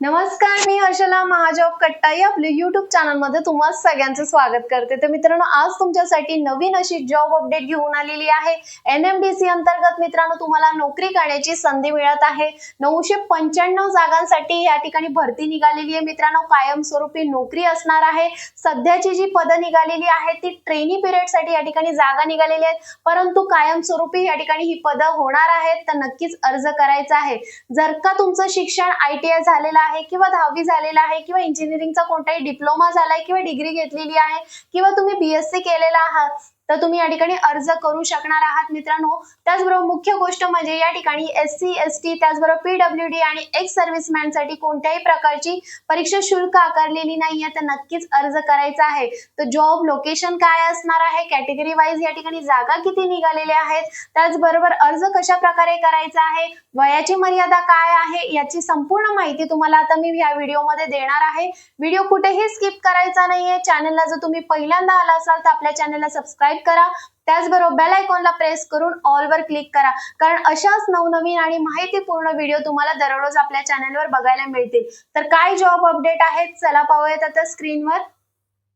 नमस्कार मी हर्षला महाजॉब कट्टाई. आपले युट्यूब चॅनलमध्ये तुम्हा सगळ्यांचं स्वागत करते. तर मित्रांनो आज तुमच्यासाठी नवीन अशी जॉब अपडेट घेऊन आलेली आहे. एन एम डी सी अंतर्गत मित्रांनो तुम्हाला नोकरी करण्याची संधी मिळत आहे. नऊशे पंच्याण्णव जागांसाठी या ठिकाणी भरती निघालेली आहे. मित्रांनो कायमस्वरूपी नोकरी असणार आहे. सध्याची जी पदं निघालेली आहेत ती ट्रेनी पिरियडसाठी या ठिकाणी जागा निघालेली आहेत. परंतु कायमस्वरूपी या ठिकाणी ही पदं होणार आहेत. तर नक्कीच अर्ज करायचा आहे. जर का तुमचं शिक्षण आय टी आय झालेलं आहे किंवा दहावी झालेला आहे किंवा इंजिनिअरिंगचा कोणताही डिप्लोमा झालाय किंवा डिग्री घेतलेली आहे किंवा तुम्ही बीएससी केलेला आहात तर तुम्ही या ठिकाणी अर्ज करू शकणार आहात मित्रांनो. त्याचबरोबर मुख्य गोष्ट म्हणजे या ठिकाणी एस सी एस टी त्याचबरोबर पीडब्ल्यू डी आणि एक्स सर्व्हिसमॅनसाठी कोणत्याही प्रकारची परीक्षा शुल्क आकारलेली नाहीये तर नक्कीच अर्ज करायचा आहे. तर जॉब लोकेशन काय असणार आहे? कॅटेगरी वाईज या ठिकाणी जागा किती निघालेल्या आहेत? त्याचबरोबर अर्ज कशा प्रकारे करायचा आहे? वयाची मर्यादा काय आहे? याची संपूर्ण माहिती तुम्हाला आता मी या व्हिडिओमध्ये देणार आहे. व्हिडिओ कुठेही स्किप करायचा नाहीये. चॅनलला जर तुम्ही पहिल्यांदा आला असाल तर आपल्या चॅनलला सबस्क्राईब करा. त्याचबरोबर बेल आयकॉनला प्रेस करून ऑल वर क्लिक करा. कारण अशाच नवनवीन आणि माहितीपूर्ण व्हिडिओ तुम्हाला दररोज आपल्या चॅनलवर बघायला मिळतील. तर काय जॉब अपडेट आहेत? चला पाहूयात आता स्क्रीनवर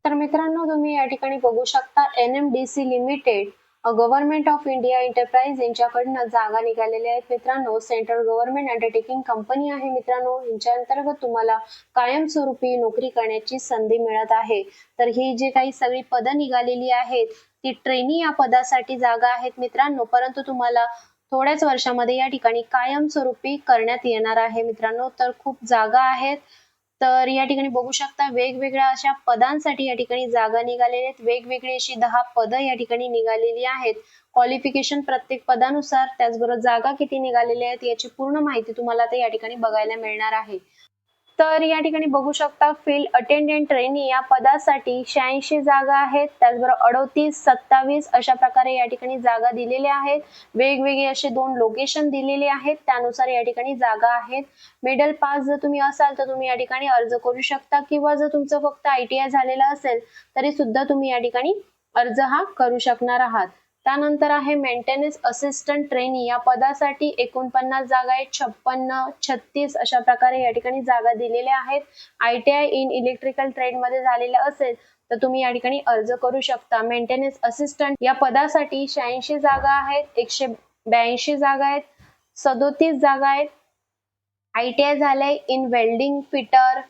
तर मित्रांनो तुम्ही या ठिकाणी बघू शकता N M D C limited government of India enterprise यांच्याकडनं जागा निघालेल्या आहेत. मित्रांनो सेंट्रल गव्हर्नमेंट अंडरटेकिंग कंपनी आहे मित्रांनो. यांच्या अंतर्गत तुम्हाला कायमस्वरूपी नोकरी करण्याची संधी मिळत आहे. तर ही जी काही सगळी पदं निघालेली आहेत ती ट्रेनी या पदासाठी जागा आहेत मित्रांनो. परंतु तुम्हाला थोड्याच वर्षामध्ये या ठिकाणी कायमस्वरूपी करण्यात येणार आहे मित्रांनो. तर खूप जागा आहेत. तर या ठिकाणी बघू शकता वेगवेगळ्या अशा पदांसाठी या ठिकाणी जागा निघालेल्या आहेत. वेगवेगळी अशी दहा पदं या ठिकाणी निघालेली आहेत. क्वालिफिकेशन प्रत्येक पदानुसार त्याचबरोबर जागा किती निघालेल्या आहेत याची पूर्ण माहिती तुम्हाला आता या ठिकाणी बघायला मिळणार आहे. तर या ठिकाणी बघू शकता फील्ड अटेंडंट ट्रेनी या पदासाठी शहाऐंशी जागा आहेत. त्याचबरोबर अडोतीस सत्तावीस अशा प्रकारे या ठिकाणी जागा दिलेल्या आहेत. वेगवेगळे असे दोन लोकेशन दिलेले आहेत. त्यानुसार या ठिकाणी जागा आहेत. मिडल पास जर तुम्ही असाल तर तुम्ही या ठिकाणी अर्ज करू शकता. किंवा जर तुमचं फक्त आय टी आय झालेलं असेल तरी सुद्धा तुम्ही या ठिकाणी अर्ज हा करू शकणार आहात. त्यानंतर आहे मेंटेनन्स असिस्टंट ट्रेनी या पदासाठी एकोणपन्नास जागा आहेत. छप्पन्न छत्तीस अशा प्रकारे या ठिकाणी जागा दिलेल्या आहेत. I T I in electrical ट्रेडमध्ये झालेलं असेल तर तुम्ही या ठिकाणी अर्ज करू शकता. मेंटेनन्स असिस्टंट या पदासाठी शहाऐंशी जागा आहेत. एकशे ब्याऐंशी जागा आहेत. सदोतीस जागा आहेत. आय टी आय झालंय in welding fitter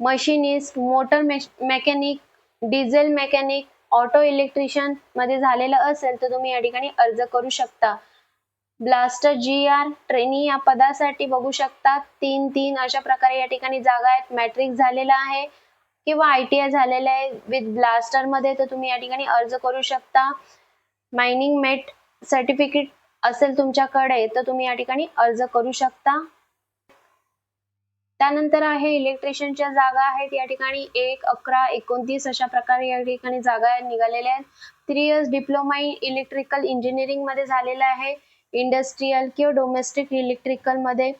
machinist motor mechanic diesel mechanic auto इलेक्ट्रिशियनमध्ये झालेलं असेल तर तुम्ही या ठिकाणी अर्ज करू शकता. ब्लास्टर जी आर ट्रेनी या पदासाठी बघू शकता. तीन तीन अशा प्रकारे या ठिकाणी जागा आहेत. मॅट्रिक झालेला आहे किंवा आय टी आय झालेलं आहे. विथ ब्लास्टरमध्ये तर तुम्ही या ठिकाणी अर्ज करू शकता. मायनिंग मेट सर्टिफिकेट असेल तुमच्याकडे तर तुम्ही या ठिकाणी अर्ज करू शकता. त्यानंतर आहे इलेक्ट्रिशियनच्या जागा आहेत या ठिकाणी एक अकरा एकोणतीस अशा प्रकारे या ठिकाणी जागा निघालेल्या आहेत. Three years diploma in electrical इंजिनिअरिंगमध्ये झालेला आहे. इंडस्ट्रीयल किंवा डोमेस्टिक इलेक्ट्रिकलमध्ये.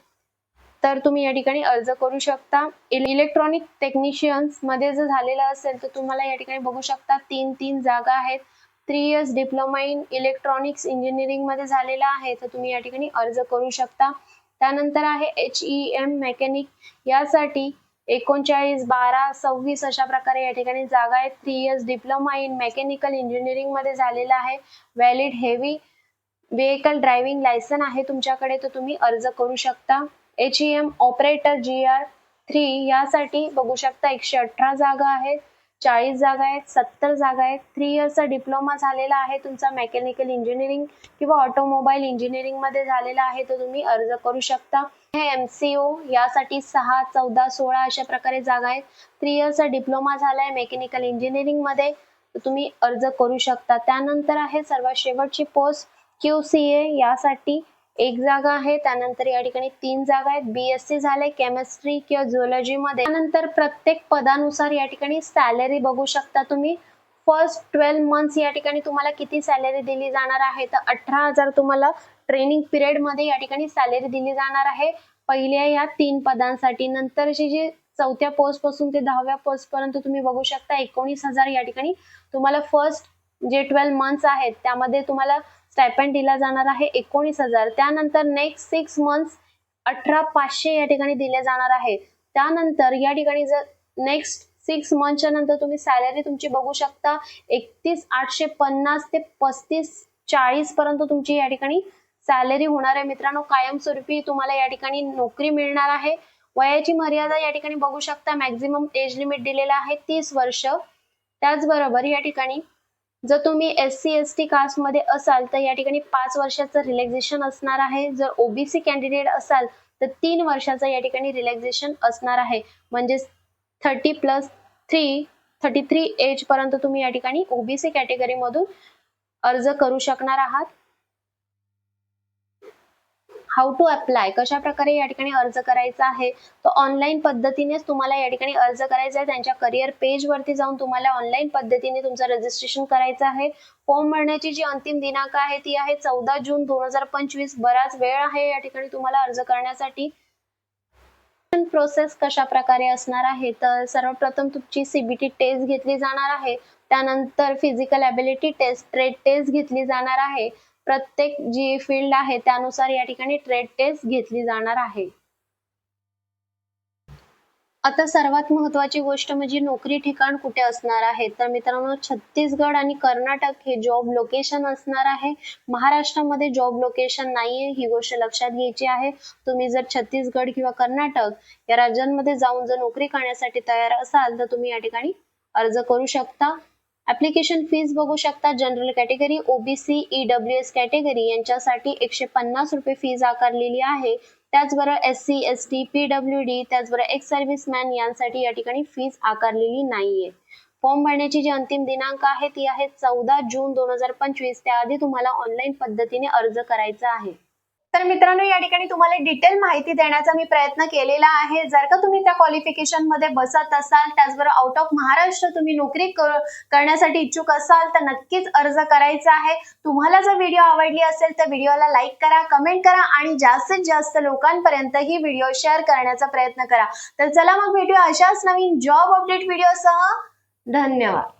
तर तुम्ही या ठिकाणी अर्ज करू शकता. इलेक्ट्रॉनिक टेक्निशियन्समध्ये जर झालेलं असेल तर तुम्हाला या ठिकाणी बघू शकता तीन तीन जागा आहेत. Three years diploma in electronics इंजिनिअरिंगमध्ये झालेला आहे तर तुम्ही या ठिकाणी अर्ज करू शकता. त्यानंतर आहे एच ई एम मेकॅनिक यासाठी एकोणचाळीस बारा सव्वीस अशा प्रकारे या ठिकाणी जागा आहेत. Three years diploma in mechanical इंजिनिअरिंगमध्ये झालेला आहे. Valid heavy vehicle driving licence आहे तुमच्याकडे तर तुम्ही अर्ज करू शकता. H E M operator G R three यासाठी बघू शकता एकशे अठरा जागा आहेत. चाळीस जागा आहेत सत्तर जागा आहेत. थ्री इयर्सचा डिप्लोमा झालेला आहे तुमचा मेकॅनिकल इंजिनिअरिंग किंवा ऑटोमोबाईल इंजिनिअरिंगमध्ये झालेला आहे तर तुम्ही अर्ज करू शकता. हे एम सी ओ यासाठी सहा चौदा सोळा अशा प्रकारे जागा आहेत. थ्री इयर्सचा डिप्लोमा झालाय मेकॅनिकल इंजिनिअरिंगमध्ये तुम्ही अर्ज करू शकता. त्यानंतर आहे सर्वात शेवटची पोस्ट क्यू सी ए यासाठी. एक जागा आहे त्यानंतर या ठिकाणी तीन जागा आहेत. बीएससी झाले केमिस्ट्री किंवा झुओलॉजी मध्ये. त्यानंतर प्रत्येक पदानुसार या ठिकाणी सॅलरी बघू शकता तुम्ही. फर्स्ट ट्वेल्व मंथ्स या ठिकाणी तुम्हाला किती सॅलरी दिली जाणार आहे? तर अठरा हजार तुम्हाला ट्रेनिंग पिरियडमध्ये या ठिकाणी सॅलरी दिली जाणार आहे. पहिल्या या तीन पदांसाठी. नंतरची जी चौथ्या पोस्टपासून ते दहाव्या पोस्ट पर्यंत तुम्ही बघू शकता एकोणीस हजार या ठिकाणी तुम्हाला फर्स्ट जे ट्वेल्व मंथ्स आहेत त्यामध्ये तुम्हाला स्टायपंड दिला जाणार आहे एकोणीस हजार. त्यानंतर नेक्स्ट सिक्स मंथ्स अठरा पाचशे या ठिकाणी दिले जाणार आहे. त्यानंतर या ठिकाणी जर नेक्स्ट सिक्स मंथच्या नंतर तुम्ही सॅलरी तुमची बघू शकता एकतीस आठशे पन्नास ते पस्तीस चाळीस पर्यंत तुमची या ठिकाणी सॅलरी होणार आहे. मित्रांनो कायमस्वरूपी तुम्हाला या ठिकाणी नोकरी मिळणार आहे. वयाची मर्यादा या ठिकाणी बघू शकता. मॅक्झिमम एज लिमिट दिलेला आहे तीस वर्ष. त्याचबरोबर या ठिकाणी जर तुम्ही एस सी एस टी कास्टमध्ये असाल तर या ठिकाणी पाच वर्षाचं रिलॅक्झेशन असणार आहे. जर ओबीसी कॅन्डिडेट असाल तर तीन वर्षाचं या ठिकाणी रिलॅक्झेशन असणार आहे. म्हणजे thirty plus three thirty three age पर्यंत तुम्ही या ठिकाणी ओबीसी कॅटेगरीमधून अर्ज करू शकणार आहात. हाऊ टू अप्लाय कशा प्रकारे या ठिकाणी अर्ज करायचा आहे? तर ऑनलाईन पद्धतीनेच तुम्हाला या ठिकाणी अर्ज करायचा आहे. त्यांच्या करिअर पेज वरती जाऊन तुम्हाला ऑनलाईन पद्धतीने तुमचं रजिस्ट्रेशन करायचं आहे. फॉर्म भरण्याची जी अंतिम दिनांक आहे ती आहे चौदा जून दोन हजार पंचवीस. बराच वेळ आहे या ठिकाणी तुम्हाला अर्ज करण्यासाठी. प्रोसेस कशा प्रकारे असणार आहे? तर सर्वप्रथम तुमची सीबीटी टेस्ट घेतली जाणार आहे. त्यानंतर physical ability test trade test घेतली जाणार आहे. प्रत्येक जी फील्ड आहे त्यानुसार या ठिकाणी ट्रेड टेस्ट घेतली जाणार आहे. आता सर्वात महत्वाची गोष्ट म्हणजे नोकरी ठिकाण कुठे असणार आहे? तर मित्रांनो छत्तीसगड आणि कर्नाटक हे जॉब लोकेशन असणार आहे. महाराष्ट्रामध्ये जॉब लोकेशन नाहीये ही गोष्ट लक्षात घ्यायची आहे. तुम्ही जर छत्तीसगड किंवा कर्नाटक या राज्यांमध्ये जाऊन जर नोकरी करण्यासाठी तयार असाल तर तुम्ही या ठिकाणी अर्ज करू शकता. ऍप्लिकेशन फीज बघू शकता general category OBC EW S category यांच्यासाठी एकशे पन्नास रुपये फीज आकारलेली आहे. त्याचबरोबर S C S T PW D त्याचबरोबर एक्स सर्व्हिसमॅन यांसाठी या ठिकाणी फीज आकारलेली नाहीये. फॉर्म भरण्याची जी अंतिम दिनांक आहे ती आहे चौदा जून दोन हजार पंचवीस. त्याआधी तुम्हाला ऑनलाईन पद्धतीने अर्ज करायचा आहे. तर मित्रांनो या ठिकाणी तुम्हाला डिटेल माहिती देण्याचा मी प्रयत्न केलेला आहे. जर का तुम्ही त्या क्वालिफिकेशनमध्ये बसत असाल त्याचबरोबर आउट ऑफ महाराष्ट्र तुम्ही नोकरी करण्यासाठी इच्छुक असाल तर नक्कीच अर्ज करायचा आहे. तुम्हाला जर व्हिडिओ आवडली असेल तर व्हिडिओला लाईक करा कमेंट करा आणि जास्तीत जास्त लोकांपर्यंत ही व्हिडिओ शेअर करण्याचा प्रयत्न करा. तर चला मग भेटूया अशाच नवीन जॉब अपडेट व्हिडिओसह धन्यवाद.